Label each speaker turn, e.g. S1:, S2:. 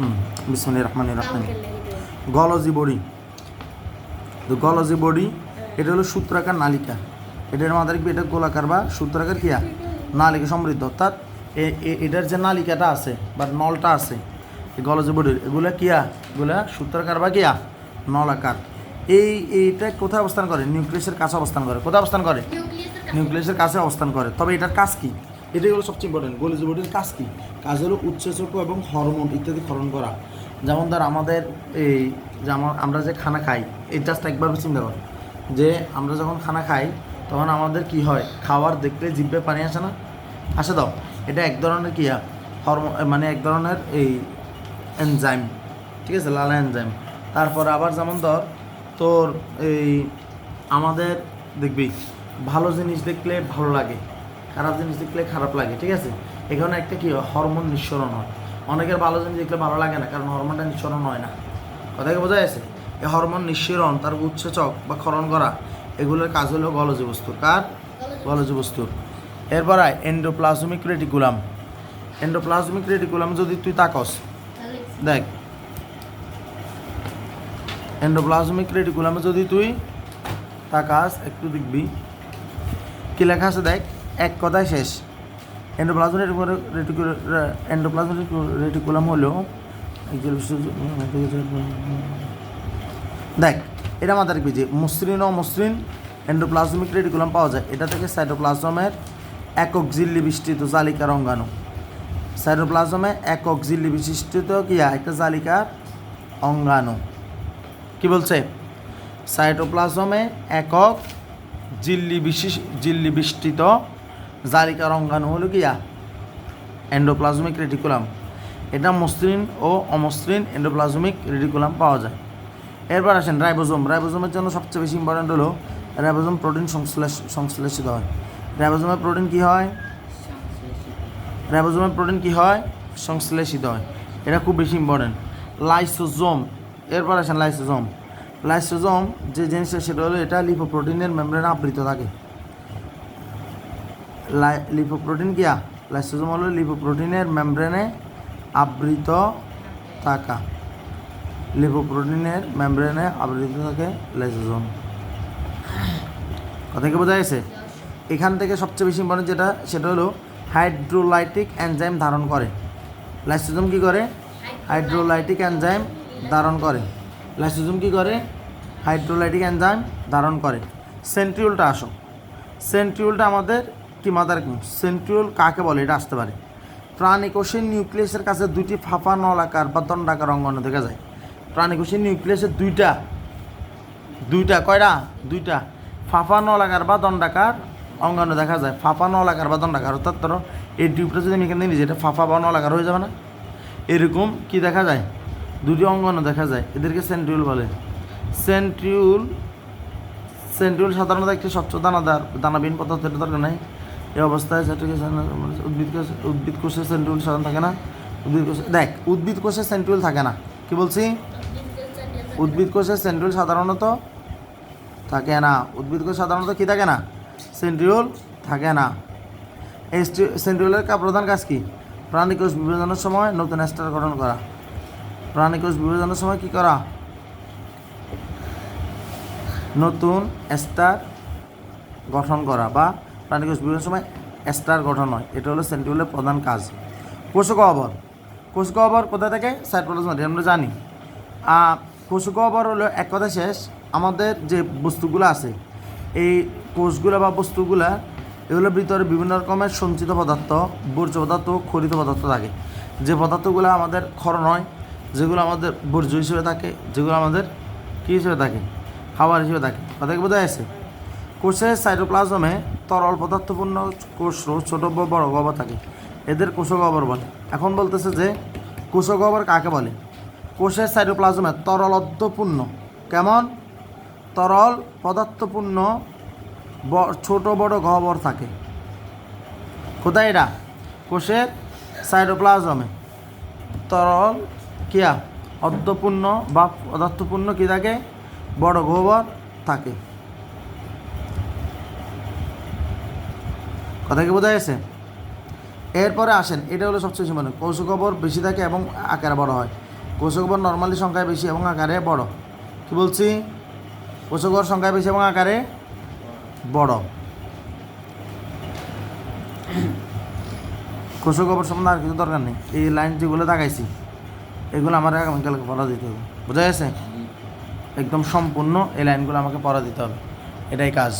S1: হুম বিসমুল্লাহ রহমান রহমান গলজি বডি। তো গলজি বডি এটা হলো সূত্রাকার নালিকা। এটার মাথায় কি এটা গোলাকার বা সূত্রাকার কিয়া? নালিকা সমৃদ্ধ। অর্থাৎ এ- এ- এটার যে নালিকাটা আছে বা নলটা আছে গলজি বডির এগুলা কিয়া? এগুলা সূত্রাকার বা কিয়া? নলাকার। এই এইটা কোথায় অবস্থান করে? নিউক্লিয়াসের কাছে অবস্থান করে। কোথায় অবস্থান করে? নিউক্লিয়াসের কাছে। অবস্থান করে। তবে এটার কাজ কি? এটাই হলো সবচেয়ে ইম্পর্টেন্ট গোলজি বডির কাজ কি? কাজ হলো উচ্চেচক এবং হরমোন ইত্যাদি ক্ষরণ করা। যেমন ধর আমাদের এই যেমন আমরা যে খানা খাই, এই জাস্ট একবার চিন্তা কর। যে আমরা যখন খানা খাই, তখন আমাদের কি হয়? খাওয়ার দেখলে জিভে পানি আসে না? আসে দাও এটা এক ধরনের কি হরমোন মানে এক ধরনের এই এনজাইম ঠিক আছে? লালা এনজাইম তারপর আবার যেমন ধর, তোর এই আমাদের দেখবি, ভালো জিনিস দেখলে ভালো লাগে, খারাপ জিনিস দেখলে খারাপ লাগে, ঠিক আছে? এখানে একটা কি হরমোন নিঃসরণ হয়। অনেকের ভালো জিনিস দেখলে ভালো লাগে না, কারণ হরমোনটা নিঃসরণ হয় না। কথা কি বোঝা যাচ্ছে? এই হরমোন নিঃসরণ, তার উচ্চচক বা ক্ষরণ করা, এগুলোর কাজ হলো গলজি বস্তু। কার? গলজি বস্তুর এরপর এন্ডোপ্লাজমিক রেটিকুলাম এন্ডোপ্লাজমিক রেটিকুলাম যদি তুই তাকস, দেখ। এন্ডোপ্লাজমিক রেটিকুলামে যদি তুই তাকাস, একটু দেখবি। কি লেখা আছে দেখ? এক কথায় শেষ। এন্ডোপ্লাজম এন্ডোপ্লাজম রেটিকুলাম হলো দেখ, এটা মাথায় রাখবি যে মসৃণ ও মসৃণ এন্ডোপ্লাজমিক রেটিকুলাম পাওয়া যায়। এটা থেকে সাইটোপ্লাজমের একক জিল্লি বিস্তৃত জালিকার অঙ্গাণু সাইটোপ্লাজমে একক জিল্লি বিশিষ্ট কিয়া একটা জালিকার অঙ্গাণু কি বলছে? সাইটোপ্লাজমে একক জিল্লি বিশিষ জিল্লি বিস্তৃত জালিকার অঙ্গাণু হলো কিয়া এন্ডোপ্লাজমিক রেটিকুলাম এটা মসৃণ ও অমসৃণ এন্ডোপ্লাজমিক রেটিকুলাম পাওয়া যায়। এরপর আসেন রাইবোজোম। রাইবোজোমের জন্য সবচেয়ে বেশি ইম্পর্টেন্ট হলো রাইবোজোম প্রোটিন সংশ্লেষ সংশ্লেষিত হয়। রাইবোজোমের প্রোটিন কি হয়? রাইবোজোমের প্রোটিন কি হয়? সংশ্লেষিত হয়। এটা খুব বেশি ইম্পর্টেন্ট লাইসোজোম এরপর আসেন লাইসোজোম লাইসোজোম যে জিনিসটা, সেটা হলো এটা লিপোপ্রোটিনের মেমব্রেনে আবৃত থাকে। লিপোপ্রোটিন কিয়া? লাইসোজোম হলো লিপোপ্রোটিনের মেমব্রেনে আবৃত থাকা। লিপোপ্রোটিনের মেমব্রেনে আবৃত থাকে লাইসোজোম। কথা কি বোঝা গেছে? এখান থেকে সবচেয়ে বেশি ইম্পর্টেন্ট যেটা, সেটা হলো হাইড্রোলাইটিক এনজাইম ধারণ করে। লাইসোজোম কি করে? হাইড্রোলাইটিক এনজাইম ধারণ করে। লাইসোজোম কি করে? হাইড্রোলাইটিক এনজাইম ধারণ করে। সেন্ট্রিউলটা আসো। সেন্ট্রিউলটা আমাদের কি মাথার সেন্ট্রিউল কাকে বলে? এটা আসতে পারে। প্রাণীকোষের নিউক্লিয়াসের কাছে দুইটি ফাঁপা নলাকার বা দণ্ডাকার অঙ্গন দেখা যায়। প্রাণীকোষের নিউক্লিয়াসের দুইটা দুইটা, কয়টা? দুইটা। ফাঁপা নলাকার বা দণ্ডাকার অঙ্গাণু দেখা যায়। ফাঁপা নলাকার বা দণ্ডাকার, অর্থাৎ ধরো, এই টিউবটা যদি আমি এখানে নিজে এটা ফাঁপা বা নলাকার হয়ে যাবে না? এরকম কি দেখা যায়? দুটি অঙ্গাণু দেখা যায়, এদেরকে সেন্ট্রিউল বলে। সেন্ট্রিউল সেন্ট্রিউল সাধারণত একটি স্বচ্ছ দানাদার, দানাবিহীন পদার্থের দরকার নাই। এই অবস্থায় সেটাকে উদ্ভিদ কোষে উদ্ভিদ কোষে সেন্ট্রিউল সাধারণ থাকে না? উদ্ভিদ কোষে দেখ, উদ্ভিদ কোষে সেন্ট্রিউল থাকে না। কি বলছি? উদ্ভিদ কোষে সেন্ট্রিউল সাধারণত থাকে না। উদ্ভিদ কোষ সাধারণত কী থাকে না? সেন্ট্রিউল থাকে না। এই কা- প্রধান কাজ কি? প্রাণীকোষ বিভাজনের সময় নতুন স্টার গঠন করা। প্রাণীকোষ বিভাজনের সময় কি করা? নতুন স্টার গঠন করা বা প্রাণীকোষ বিভাজনের সময় স্টার গঠন হয়। এটা হলো সেন্ট্রিউলের প্রধান কাজ। কোষক অবর। কোষক অবর কোথা থেকে? সাইটোপ্লাজম আমরা জানি। অবর হলো এক কথা শেষ, আমাদের যে বস্তুগুলো আছে, এই কোষগুলো বা বস্তুগুলা এগুলোর ভিতরে বিভিন্ন রকমের সঞ্চিত পদার্থ, বর্জ্য পদার্থ খরিত পদার্থ থাকে। যে পদার্থগুলো আমাদের ক্ষরণ হয়, যেগুলো আমাদের বর্জ্য হিসেবে থাকে, যেগুলো আমাদের কী হিসেবে থাকে? খাবার হিসেবে থাকে। কথা বোঝা যাচ্ছে কোষের সাইটোপ্লাজমে তরল পদার্থপূর্ণ কোষ ছোট বড় গহ্বর থাকে। এদের কোষক গহ্বর বলে। এখন বলতেছে যে, কোষক গহ্বর কাকে বলে? কোষের সাইটোপ্লাজমে তরলত্বপূর্ণ কেমন? তরল পদার্থপূর্ণ ছোট বড় গহ্বর থাকে। কোথায় এটা? কোষের সাইটোপ্লাজমে। তরল কিয়া অর্ধপূর্ণ বা পদার্থপূর্ণ কী থাকে বড় গহ্বর থাকে। কথা কি বোঝা গেছে এরপরে আসেন এটা হলো সবচেয়ে বেশি মানে কৌশকবর বেশি থাকে এবং আকারে বড় হয়। কোষকবর নর্মালি সংখ্যায় বেশি এবং আকারে বড়। কি বলছি? কোষকবর সংখ্যায় বেশি এবং আকারে বড়। কোষকবর সম্বন্ধে আর কিছু দরকার নেই। এই লাইন যেগুলো দেখাইছি এগুলো আমার আগামীকালকে পড়া দিতে হবে। বোঝা গেছে? একদম সম্পূর্ণ এই লাইনগুলো আমাকে পড়া দিতে হবে। এটাই কাজ।